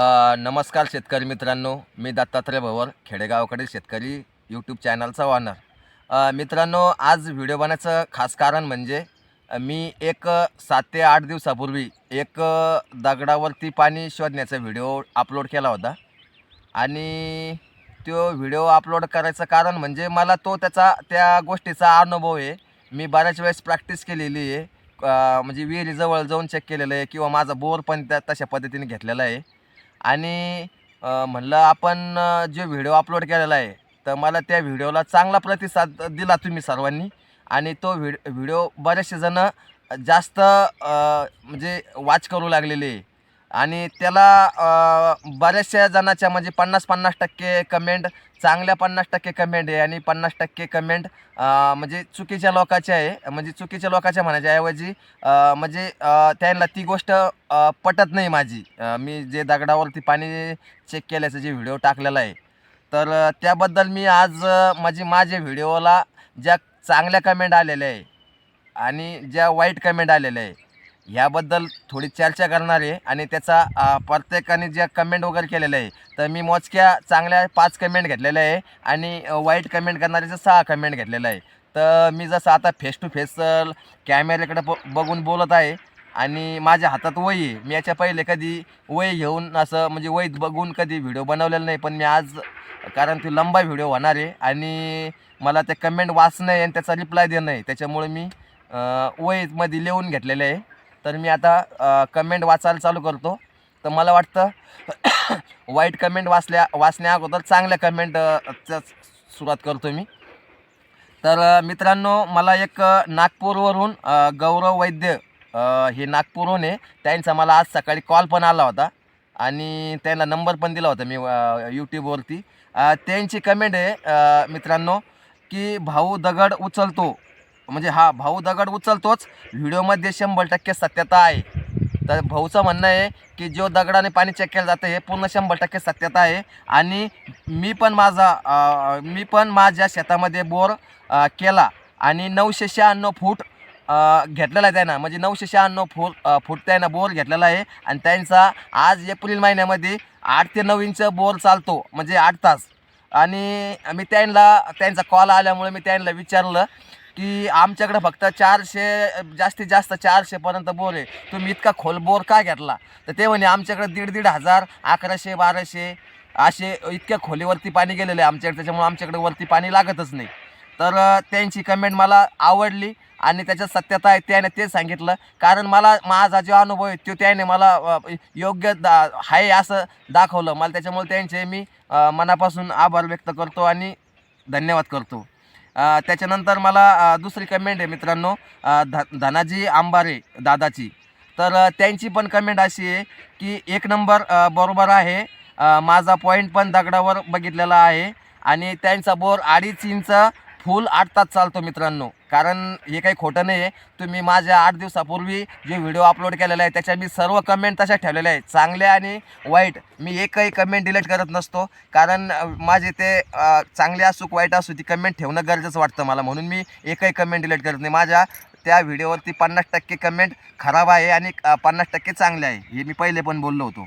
नमस्कार शेतकरी मित्रांनो मी दत्तात्रय भवर खेडेगावाकडील शेतकरी यूट्यूब चॅनलचा ऑनर मित्रांनो आज व्हिडिओ बनायचं खास कारण म्हणजे मी एक सात ते आठ दिवसापूर्वी एक दगडावरती पाणी शोधण्याचा व्हिडिओ अपलोड केला होता. आणि तो व्हिडिओ अपलोड करायचं कारण म्हणजे मला तो त्याचा त्या गोष्टीचा अनुभव आहे. मी बऱ्याच वेळेस प्रॅक्टिस केलेली आहे. म्हणजे विहिरीजवळ जाऊन चेक केलेलं आहे किंवा माझा बोर पण त्या तशा पद्धतीने घेतलेला आहे. आणि म्हणलं आपण जे जो व्हिडिओ अपलोड केलेला आहे तर मला त्या व्हिडिओला चांगला प्रतिसाद दिला तुम्ही सर्वांनी. आणि तो व्हिड व्हिडिओ बरेचसे जणं जास्त म्हणजे वॉच करू लागलेले. आणि त्याला बऱ्याचशा जणाच्या म्हणजे पन्नास पन्नास टक्के कमेंट चांगल्या पन्नास टक्के कमेंट आहे आणि पन्नास टक्के कमेंट म्हणजे चुकीच्या लोकाचे आहे. म्हणजे चुकीच्या लोकाच्या म्हणायच्या ऐवजी म्हणजे त्यांना ती गोष्ट पटत नाही माझी. मी जे दगडावरती पाणी चेक केल्याचं जे व्हिडिओ टाकलेला आहे. तर त्याबद्दल मी आज माझी म्हणजे माझ्या व्हिडिओला ज्या चांगल्या कमेंट आलेल्या आहे आणि ज्या वाईट कमेंट आलेल्या आहे ह्याबद्दल थोडी चर्चा करणार आहे आणि त्याचा प्रत्येकाने ज्या कमेंट वगैरे केलेलं आहे तर मी मोजक्या चांगल्या पाच कमेंट घेतलेल्या आहे आणि वाईट कमेंट करणाऱ्याचं सहा कमेंट घेतलेलं आहे. तर मी जसं आता फेस टू फेस कॅमेऱ्याकडे ब बघून बोलत आहे आणि माझ्या हातात वही आहे. मी याच्या पहिले कधी वही घेऊन असं म्हणजे वहीत बघून कधी व्हिडिओ बनवलेला नाही पण मी आज कारण ती लंबा व्हिडिओ होणार आहे आणि मला ते कमेंट वाचणं आहे आणि त्याचा रिप्लाय देणं आहे. त्याच्यामुळे मी वहीमध्ये लिहून घेतलेलं आहे. तर मी आता कमेंट वाचायला चालू करतो. तर मला वाटतं वाईट कमेंट वाचल्या वाचण्या अगोदर चांगल्या कमेंट सुरुवात करतो मी. तर मित्रांनो मला एक नागपूरवरून गौरव वैद्य हे नागपूरहून आहे. त्यांचा मला आज सकाळी कॉल पण आला होता. आणि त्यांना नंबर पण दिला होता मी यूट्यूबवरती त्यांची कमेंट आहे मित्रांनो की भाऊ दगड उचलतो. म्हणजे हा भाऊ दगड उचलतोच. व्हिडिओमध्ये शंभर टक्के सत्यता आहे. तर भाऊचं म्हणणं आहे की जो दगडाने पाणी चेक केलं जातं हे पूर्ण शंभर टक्के सत्यता आहे. आणि मी पण माझा मी पण माझ्या शेतामध्ये बोर केला. आणि नऊशे शहाण्णव फूट घेतलेला आहे त्यांना. म्हणजे नऊशे शहाण्णव फूट फूट त्यांना बोर घेतलेला आहे. आणि त्यांचा आज एप्रिल महिन्यामध्ये आठ ते नऊ इंच बोर चालतो. म्हणजे आठ तास. आणि मी त्यांना त्यांचा कॉल आल्यामुळे मी त्यांना विचारलं की आमच्याकडे फक्त चारशे जास्तीत जास्त चारशेपर्यंत बोर. आहे तुम्ही इतका खोल बोर का घेतला? तर ते म्हणे आमच्याकडे दीड दीड हजार अकराशे बाराशे असे इतक्या खोलीवरती पाणी गेलेलं आहे आमच्याकडे. त्याच्यामुळे आमच्याकडे वरती पाणी लागतच नाही. तर त्यांची कमेंट मला आवडली आणि त्याच्यात सत्यता आहे त्याने ते सांगितलं. कारण मला माझा जो अनुभव आहे तो त्याने मला योग्य दा आहे असं दाखवलं. मला त्याच्यामुळे त्यांचे मी मनापासून आभार व्यक्त करतो आणि धन्यवाद करतो. त्याच्यानंतर मला दुसरी कमेंट आहे मित्रांनो ध धनाजी आंबारे दादाची. तर त्यांची पण कमेंट अशी आहे की एक नंबर बरोबर आहे. माझा पॉईंट पण दगडावर बघितलेला आहे. आणि त्यांचा बोर अडीच इंच फुल आठ तास चालतो मित्रांनो. कारण हे काही खोटं नाही आहे तुम्ही माझ्या आठ दिवसापूर्वी जे व्हिडिओ अपलोड केलेला आहे त्याच्या मी सर्व कमेंट तशा ठेवलेल्या आहेत. चांगल्या आणि वाईट. मी एकही कमेंट डिलीट करत नसतो. कारण माझे ते चांगले असू वाईट असू ती कमेंट ठेवणं गरजेचं वाटतं मला. म्हणून मी एकही कमेंट डिलीट करत नाही. माझ्या त्या व्हिडिओवरती पन्नास टक्के कमेंट खराब आहे आणि पन्नास टक्के चांगले आहे. हे मी पहिले पण बोललो होतो.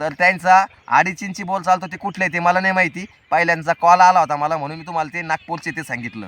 तर त्यांचा अडीच इंची बोल चालतो ते कुठले ते मला नाही माहिती. पहिल्यांचा कॉल आला होता मला म्हणून मी तुम्हाला ते नागपूरचे ते सांगितलं.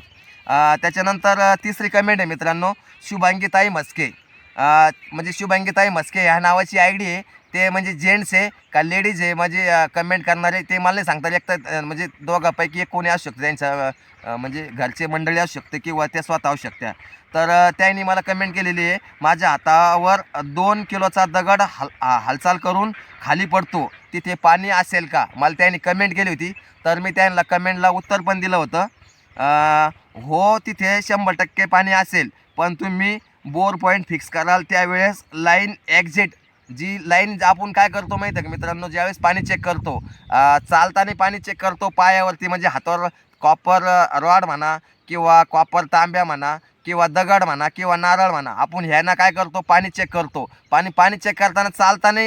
त्याच्यानंतर तिसरी कमेंट आहे मित्रांनो शुभांगीताई म्हस्के. अ, म्हणजे शुभांगीताई म्हस्के ह्या नावाची आय डी आहे. ते म्हणजे जेंट्स आहे का लेडीज आहे म्हणजे कमेंट करणारे ते मला नाही सांगता एक तर म्हणजे दोघांपैकी एक कोणी असू शकतं त्यांच्या म्हणजे घरचे मंडळी असू शकते किंवा त्या स्वतः असू शकत्या. तर त्यांनी मला कमेंट केलेली आहे माझ्या हातावर दोन किलोचा दगड हल हा- हालचाल करून खाली पडतो. तिथे पाणी असेल का? मला त्यांनी कमेंट केली होती. तर मी त्यांना कमेंटला उत्तर पण दिलं होतं. हो तिथे शंभर टक्के पाणी असेल. पण तुम्ही बोर पॉईंट फिक्स कराल त्यावेळेस लाईन एक्झिट जी लाईन आपण काय करतो माहिती आहे का मित्रांनो? ज्यावेळेस पाणी चेक करतो चालताना पाणी चेक करतो पायावरती म्हणजे हातावर कॉपर रॉड म्हणा किंवा कॉपर तांब्या म्हणा किंवा दगड म्हणा किंवा नारळ म्हणा आपण ह्यांना काय करतो? पाणी चेक करतो. पाणी पाणी चेक करताना चालताना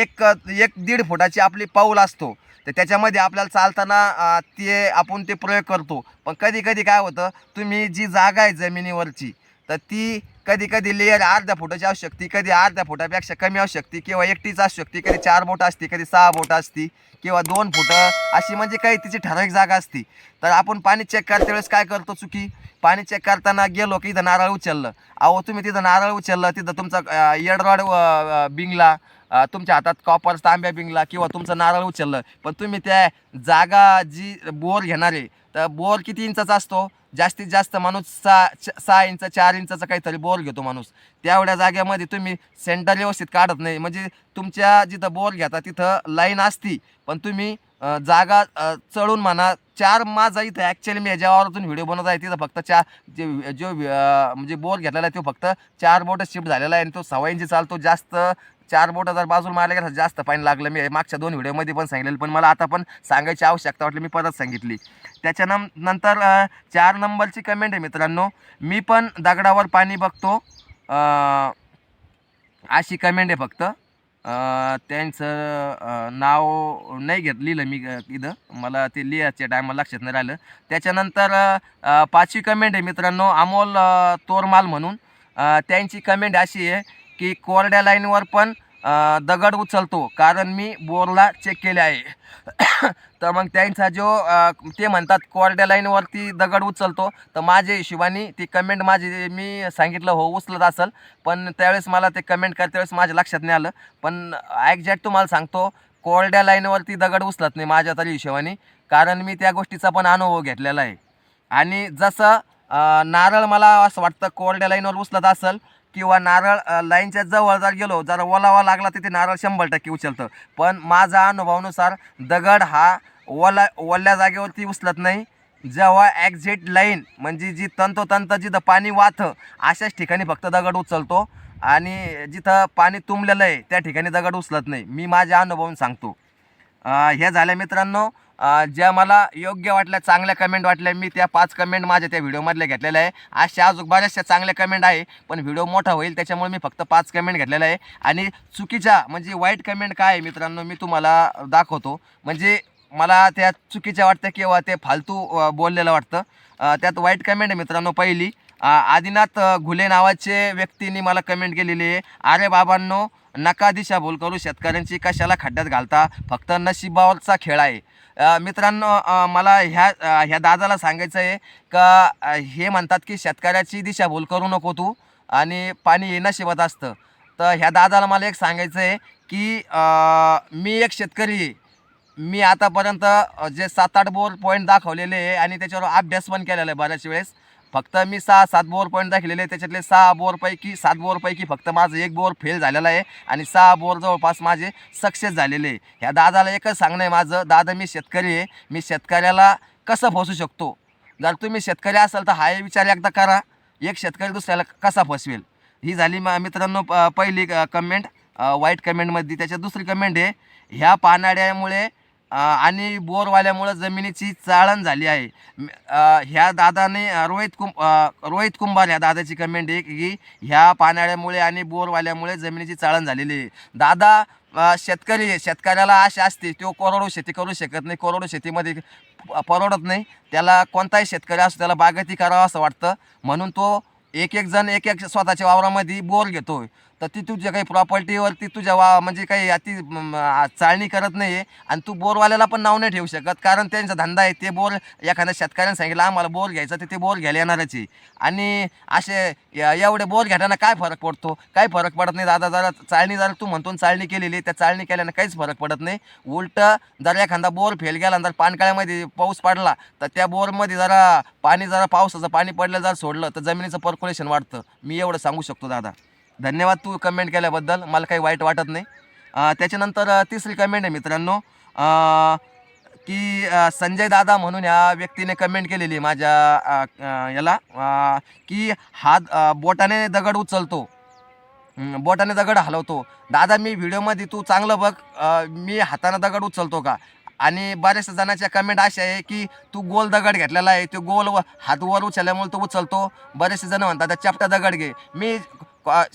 एक एक दीड फुटाची आपली पाऊल असतो. तर त्याच्यामध्ये आपल्याला चालताना ते आपण ते प्रयोग करतो. पण कधी कधी काय होतं तुम्ही जी जागा आहे जमिनीवरची तर ती कधी कधी लेअर अर्ध्या फुटाची असू शकते कधी अर्ध्या फुटापेक्षा कमी असू शकते किंवा एकटीच असू शकते कधी चार बोट असते कधी सहा बोट असते किंवा दोन फुटं अशी म्हणजे काही तिची ठराविक जागा असते. तर आपण पाणी चेक करते वेळेस काय करतो चुकी? पाणी चेक करताना गेलो की इथं नारळ उचललं. अहो तुम्ही तिथं नारळ उचललं तिथं तुमचा येडरॉड बिंगला तुमच्या हातात कॉपर तांब्या बिंगला किंवा तुमचं नारळ उचललं. पण तुम्ही त्या जागा जी बोर घेणार आहे तर बोर किती इंचाचा असतो? जास्तीत जास्त माणूस सहा च- सहा इंच चार इंचाचा काहीतरी बोर घेतो माणूस. तेवढ्या जागेमध्ये तुम्ही सेंटर व्यवस्थित काढत नाही. म्हणजे तुमच्या जिथं बोर घेता तिथं लाईन असती. पण तुम्ही जागा चढून म्हणा चार माझा इथं ॲक्च्युली मी याच्यावरतून व्हिडिओ बनवत आहे. तिथं फक्त चार जे जो म्हणजे बोर घेतलेला आहे तो फक्त चार बोट शिफ्ट झालेला आहे आणि तो सव्वा इंची चालतो. जास्त चार बोट जर बाजूला मारले गेला जास्त पाणी लागलं. मी मागच्या दोन व्हिडिओमध्ये पण सांगितलेलं पण मला आता पण सांगायची आवश्यकता वाटली मी परत सांगितली. त्याच्यानं नंतर चार नंबरची कमेंट आहे मित्रांनो. मी पण दगडावर पाणी बघतो. अशी कमेंट आहे फक्त. त्यांचं नाव नाही घेत लिहिलं मी इथं. मला ते लिहायच्या टायमाला लक्षात नाही राहिलं. त्याच्यानंतर पाचवी कमेंट आहे मित्रांनो अमोल तोरमाल म्हणून. त्यांची कमेंट अशी आहे की कोरड्या लाईनवर पण दगड उचलतो. कारण मी बोरला चेक केले आहे. तर मग त्यांचा जो ते म्हणतात कोरड्या लाईनवरती दगड उचलतो. तर माझ्या हिशोबाने ती कमेंट माझी मी सांगितलं हो उचलत असेल. पण त्यावेळेस मला ते कमेंट करते वेळेस माझ्या लक्षात नाही आलं. पण ॲक्झॅक्ट तुम्हाला सांगतो कोरड्या लाईनवरती दगड उचलत नाही माझ्या तरी हिशोबाने. कारण मी त्या गोष्टीचा पण अनुभव घेतलेला आहे. आणि जसं नारळ मला असं वाटतं कोरड्या लाईनवर उचलत असेल किंवा नारळ लाईनच्या जवळ जर गेलो जर ओलावा लागला तिथे नारळ शंभर टक्के उचलतं. पण माझा अनुभवानुसार दगड हा ओला ओल्या जागेवरती उचलत नाही. जेव्हा ॲक्झिट लाईन म्हणजे जी तंतोतंत जिथं पाणी वाहतं अशाच ठिकाणी फक्त दगड उचलतो. आणि जिथं पाणी तुंबलेलं आहे त्या ठिकाणी दगड उचलत नाही. मी माझ्या अनुभवून सांगतो. हे ह्या झाल्या मित्रांनो. ज्या मला योग्य वाटल्या चांगल्या कमेंट वाटल्या मी त्या पाच कमेंट माझ्या त्या व्हिडिओमधल्या घेतलेल्या आहे. अशा अजून बऱ्याचशा चांगल्या कमेंट आहे पण व्हिडिओ मोठा होईल त्याच्यामुळे मी फक्त पाच कमेंट घेतलेला आहे. आणि चुकीच्या म्हणजे वाईट कमेंट काय आहे मित्रांनो मी तुम्हाला दाखवतो. म्हणजे मला त्या चुकीच्या वाटतं किंवा ते फालतू बोललेलं वाटतं. त्यात वाईट कमेंट आहे मित्रांनो पहिली. आदिनाथ घुले नावाचे व्यक्तीने मला कमेंट केलेली आहे. अरे बाबांनो नका दिशा बोल करू शेतकऱ्यांची कशाला खड्ड्यात घालता. फक्त नशिबावरचा खेळ आहे. मित्रांनो मला ह्या ह्या दादाला सांगायचं आहे का हे म्हणतात की शेतकऱ्याची दिशाभूल करू नको तू आणि पाणी येणं शिवत असतं. तर ह्या दादाला मला एक सांगायचं आहे की मी एक शेतकरी आहे. मी आतापर्यंत जे सात आठ बोर पॉईंट दाखवलेले आहे आणि त्याच्यावर अभ्यास पण केलेला आहे बऱ्याच वेळेस. फक्त मी सहा सात बोर पॉईंट दाखलेले आहे त्याच्यातले सहा बोरपैकी सात बोरपैकी फक्त माझं एक बोर फेल झालेला आहे आणि सहा बोर जवळपास माझे सक्सेस झालेले आहे. ह्या दादाला एकच सांगणं आहे माझं दादा मी शेतकरी आहे. मी शेतकऱ्याला कसं फसू शकतो? जर तुम्ही शेतकरी असाल तर हा विचार एकदा करा. एक शेतकरी दुसऱ्याला कसा फसवेल? ही झाली मा मित्रांनो पहिली कमेंट वाईट कमेंटमध्ये त्याच्यात दुसरी कमेंट आहे ह्या पानाड्यामुळे आणि बोरवाल्यामुळं जमिनीची चाळण झाली आहे. ह्या दादाने रोहित कुंभ रोहित कुंभार ह्या दादाची कमेंट आहे की ह्या पाण्याळ्यामुळे आणि बोरवाल्यामुळे जमिनीची चाळण झालेली आहे. दादा शेतकरी शेतकऱ्याला आशा असते तो करोडो शेती करू शकत नाही. करोडो शेतीमध्ये परवडत नाही. त्याला कोणताही शेतकरी असतो त्याला बागायती करावं असं वाटतं. म्हणून तो एक एक जण एक एक स्वतःच्या वावरामध्ये बोर घेतोय. तर ती तुझ्या काही प्रॉपर्टीवरती तुझ्या वा म्हणजे काही अति चाळणी करत नाही आहे आणि तू बोरवाल्याला पण नाव नाही ठेवू शकत. कारण त्यांचा धंदा आहे ते बोर एखाद्या शेतकऱ्याने सांगितलं आम्हाला बोर घ्यायचा तर ते बोर घ्यायला येणारच आहे. आणि असे एवढे बोर घेताना काय फरक पडतो? काही फरक पडत नाही दादा. जरा चाळणी जरा तू म्हणतो चाळणी केलेली त्या चाळणी केल्यानं काहीच फरक पडत नाही. उलट जर एखादा बोर फेल गेला जर पानकाळ्यामध्ये पाऊस पडला तर त्या बोरमध्ये जरा पाणी जरा पावसाचं पाणी पडलं जर सोडलं तर जमिनीचं पर्क्युलेशन वाढतं. मी एवढं सांगू शकतो दादा. धन्यवाद तू कमेंट केल्याबद्दल. मला काही वाईट वाटत नाही. त्याच्यानंतर तिसरी कमेंट आहे मित्रांनो. की संजय दादा म्हणून या व्यक्तीने कमेंट केलेली आहे माझ्या याला. की हात बोटाने दगड उचलतो. बोटाने दगड हलवतो. दादा मी व्हिडिओमध्ये तू चांगलं बघ. मी हाताने दगड उचलतो का? आणि बऱ्याचशा जणांच्या कमेंट अशा आहे की तू गोल दगड घेतलेला आहे. तो गोल व- हात वर उचलल्यामुळे तो उचलतो. बरेचसे जण म्हणतात चपटा दगड घे. मी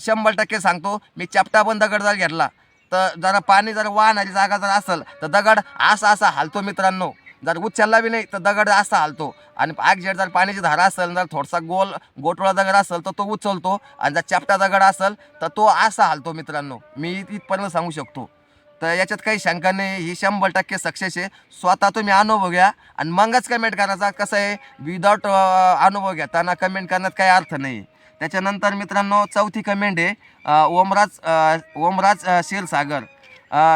शंभर टक्के सांगतो मी चपटा पण दगड जर घेतला तर जरा पाणी जर वाहणारी जागा जर असेल तर दगड असा असा हालतो मित्रांनो. जर उचलला बी नाही तर दगड असा हालतो. आणि ॲक्झॅक्ट जर पाण्याची धारा असेल जर थोडासा गोल गोटोळा दगड असेल तर तो उचलतो. आणि जर चपटा दगड असेल तर तो असा हालतो मित्रांनो. मी इथपर्यंत सांगू शकतो. तर याच्यात काही शंका नाही ही शंभर टक्के सक्सेस आहे. स्वतः तुम्ही अनुभव घ्या आणि मगच कमेंट करायचा कसं आहे? विदाऊट अनुभव घेताना कमेंट करण्यात काही अर्थ नाही. त्याच्यानंतर मित्रांनो चौथी कमेंट आहे ओमराज ओमराज अ, क्षीरसागर.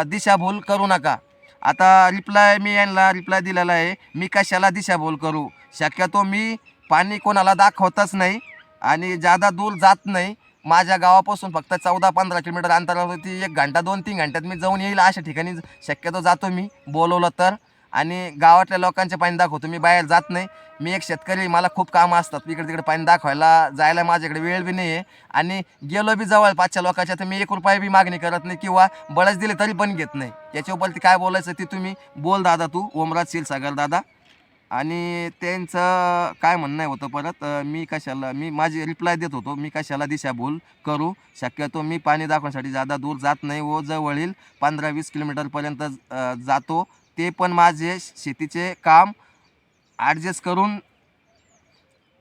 दिशाभूल करू नका. आता रिप्लाय मी यांना रिप्लाय दिलेला आहे मी कशाला दिशाभूल करू? शक्यतो मी पाणी कोणाला दाखवतच नाही आणि जादा दूर जात नाही. माझ्या गावापासून फक्त चौदा पंधरा किलोमीटर अंतरावरती एक घंटा दोन तीन घंट्यात मी जाऊन येईल अशा ठिकाणी. शक्यतो जातो मी बोलवलं तर. आणि गावातल्या लोकांचे पाणी दाखवतो मी बाहेर जात नाही. मी एक शेतकरी मला खूप कामं असतात. इकडे तिकडे पाणी दाखवायला जायला माझ्याकडे वेळ बी नाही आहे आणि गेलो बी जवळ पाचच्या लोकांच्या तर मी एक रुपये बी मागणी करत नाही किंवा बळच दिले तरी पण घेत नाही. याच्यावरती काय बोलायचं ती तुम्ही बोल दादा तू ओमराज क्षीरसागर दादा. आणि त्यांचं काय म्हणणं आहे होतं परत मी कशाला मी माझी रिप्लाय देत होतो मी कशाला दिशाभूल करू शक्यतो मी पाणी दाखवण्यासाठी जादा दूर जात नाही. व जवळील पंधरा वीस किलोमीटरपर्यंत जातो. ते पण माझे शेतीचे काम ॲडजस्ट करून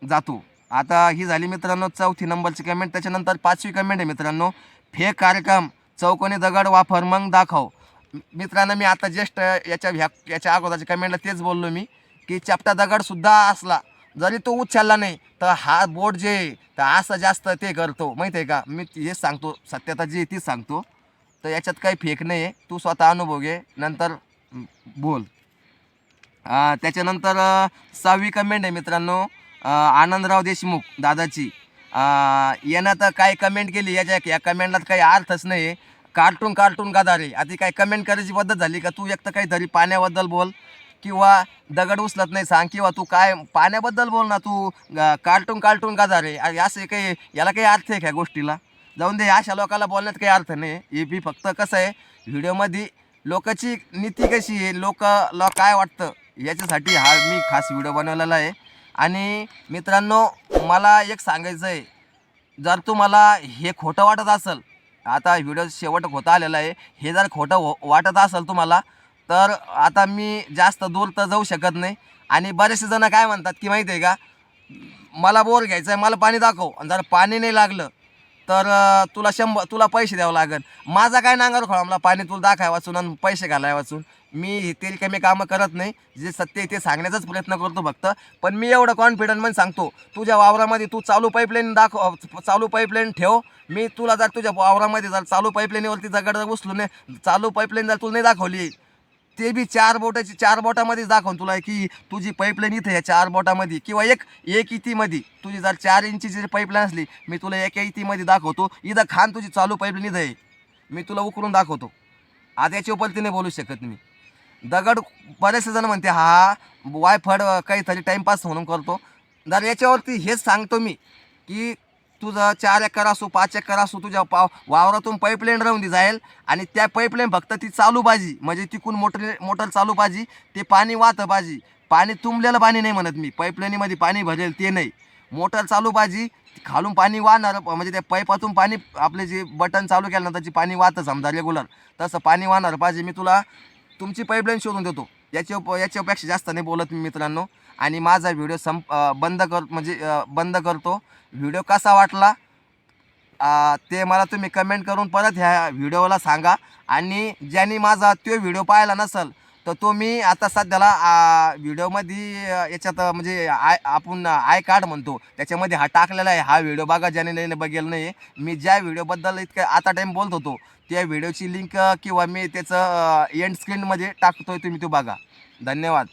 जातो. आता ही झाली मित्रांनो चौथी नंबरची कमेंट त्याच्यानंतर पाचवी कमेंट आहे मित्रांनो. फेक कार्यक्रम चौकोनी दगड वापर मग दाखव. मित्रांनो मी आता जस्ट याच्या ह्या याच्या अगोदरच्या कमेंटला तेच बोललो मी की चपटा दगडसुद्धा असला जरी तो उचलला नाही तर हा बोट जे आहे, तर असं जास्त ते करतो. माहिती आहे का? मी हेच सांगतो सत्यता जी आहे तीच सांगतो. तर याच्यात काही फेक नाही आहे तू स्वतः अनुभव घे. नंतर बोल. त्याच्यानंतर सहावी कमेंट आहे मित्रांनो. आनंदराव देशमुख दादाची. यानं तर काय कमेंट केली? याच्या या कमेंटला काही अर्थच नाही कार्टून कार्टून कार्टून गादारे. आता काय कमेंट करायची पद्धत झाली का? तू एक तर काहीतरी पाण्याबद्दल बोल. किंवा दगड उचलत नाही सांग. किंवा तू काय पाण्याबद्दल बोल ना तू. कार्टून कार्टून गादा अरे असं काही याला काही अर्थ आहे का गोष्टीला? जाऊन दे अशा लोकाला बोलण्यात काही अर्थ नाही हे बी फक्त कसं आहे व्हिडिओमध्ये लोकांची नीती कशी आहे लोकाला काय वाटतं याच्यासाठी हा मी खास व्हिडिओ बनवलेला आहे. आणि मित्रांनो मला एक सांगायचं आहे. जर तुम्हाला हे खोटं वाटत असेल आता व्हिडिओ शेवट होता आलेला आहे हे जर खोटं हो वाटत असेल तुम्हाला तर आता मी जास्त दूर तर जाऊ शकत नाही. आणि बरेचसे जण काय म्हणतात की माहिती आहे का मला बोर घ्यायचं आहे मला पाणी दाखव. आणि जर पाणी नाही लागलं तर तुला शंभर तुला पैसे द्यावं लागेल माझा काय नांगर खोळामला पाणी तुला दाखाय वाचून आणि पैसे घालाय वाचून. मी तेल कमी कामं करत नाही जे सत्य ते सांगण्याचाच प्रयत्न करतो फक्त. पण मी एवढं कॉन्फिडंट पण सांगतो तुझ्या वावरामध्ये तू चालू पाईपलाईन दाखव चालू पाईपलाईन ठेव. मी तुला जर तुझ्या वावरामध्ये जर चालू पाईपलाईनवरती जगड जर उचलून नाही चालू पाईपलाईन जर तुला नाही दाखवली ते बी चार बोटाची चार बोटामध्येच दाखवून तुला की तुझी पाईपलाईन इथं या चार बोटामध्ये. किंवा एक एक इतीमध्ये. तुझी जर चार इंचीची जर पाईपलाईन असली मी तुला एक इतीमध्ये दाखवतो. इथं खान तुझी चालू पाईपलाईन इथं आहे. मी तुला उकरून दाखवतो. आता याच्या नाही बोलू शकत मी. दगड बरेचसे जण म्हणते हा वायफड काहीतरी टाईमपास म्हणून करतो. जर याच्यावरती हेच सांगतो मी की तुझं चार एकर असो पाच एकर असो तुझ्या पाव वावरातून पाईपलाईन राहून दी जाईल. आणि त्या पाईपलाईन फक्त ती चालू बाजी म्हणजे तिकून मोटर मोटर चालू पाहिजे ते पाणी वाहतं बाजी पाणी तुंबलेलं पाणी नाही म्हणत मी. पाईपलाईनीमध्ये पाणी भरेल ते नाही. मोटर चालू पाहिजी खालून पाणी वाहणार म्हणजे त्या पाईपातून पाणी आपले जे बटन चालू केल्यानंतर जे पाणी वाहतं समजा रेग्युलर तसं पाणी वाहणार. पाहिजे मी तुला तुमची पाईपलाईन शोधून देतो. याच्या याच्यापेक्षा जास्त नाही बोलत मी मित्रांनो. आणि माझा व्हिडिओ संप बंद कर म्हणजे बंद करतो. व्हिडिओ कसा वाटला? ते मला तुम्ही कमेंट करून परत ह्या व्हिडिओला सांगा. आणि ज्यांनी माझा तो व्हिडिओ पाहिला नसेल तर तो मी आता सध्याला व्हिडिओमध्ये याच्यात म्हणजे आय आपण आय कार्ड म्हणतो त्याच्यामध्ये हा टाकलेला आहे. हा व्हिडिओ बघा ज्याने नाही बघेल नाही मी ज्या व्हिडिओबद्दल इतकं आता टाईम बोलत होतो त्या व्हिडिओची लिंक किंवा मी त्याचं एंड स्क्रीनमध्ये टाकतोय तुम्ही तो बघा. धन्यवाद.